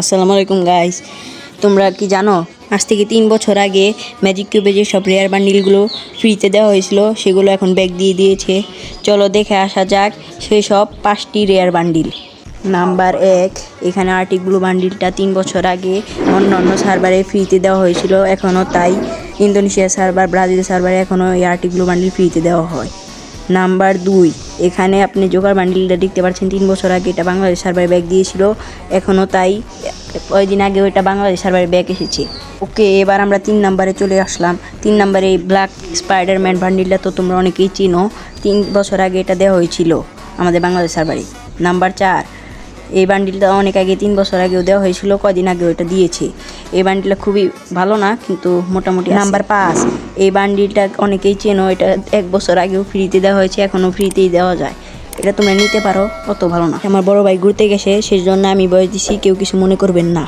আসসালামু আলাইকুম গাইস তোমরা কি জানো, আজ থেকে তিন বছর আগে ম্যাজিক কিউবে যে সব রেয়ার বান্ডিলগুলো ফ্রিতে দেওয়া হয়েছিল, সেগুলো এখন ব্যাগ দিয়ে দিয়েছে। চলো দেখে আসা যাক সেই সব পাঁচটি রেয়ার বান্ডিল নাম্বার এক, এখানে আর্টিক ব্লু বান্ডিলটা তিন বছর আগে অন্য অন্য সার্ভারে ফ্রিতে দেওয়া হয়েছিল এখনও তাই। ইন্দোনেশিয়া সার্ভার ব্রাজিল সার্ভারে এখনও এই আর্টিক ব্লু বান্ডিল ফ্রিতে দেওয়া হয়। নাম্বার দুই, এখানে আপনি জোগাড় বান্ডিলটা দেখতে পাচ্ছেন, তিন বছর আগে এটা বাংলাদেশ সার্ভার ব্যাগ দিয়েছিল, এখনও তাই, কয়েকদিন আগে ওইটা বাংলাদেশ সার্ভার ব্যাগ এসেছে। ওকে, এবার আমরা তিন নাম্বারে চলে আসলাম। তিন নাম্বারে এই ব্ল্যাক স্পাইডারম্যান বান্ডিলটা তো তোমরা অনেকেই চিনো, তিন বছর আগে এটা দেওয়া হয়েছিল আমাদের বাংলাদেশ সার্ভারে। নাম্বার চার এই বান্ডিলটা অনেক আগে তিন বছর আগেও দেওয়া হয়েছিল কদিন আগে ওইটা দিয়েছে। এই বান্ডিলটা খুবই ভালো না কিন্তু মোটামুটি নাম্বার পাঁচ এই বান্ডিলটা অনেকেই চেনো এটা এক বছর আগেও ফ্রিতে দেওয়া হয়েছে এখনও ফ্রিতেই দেওয়া যায়। এটা তোমরা নিতে পারো অত ভালো না। আমার বড় ভাই ঘুরতে গেছে সেই জন্য আমি বয়স দিছি কেউ কিছু মনে করবেন না।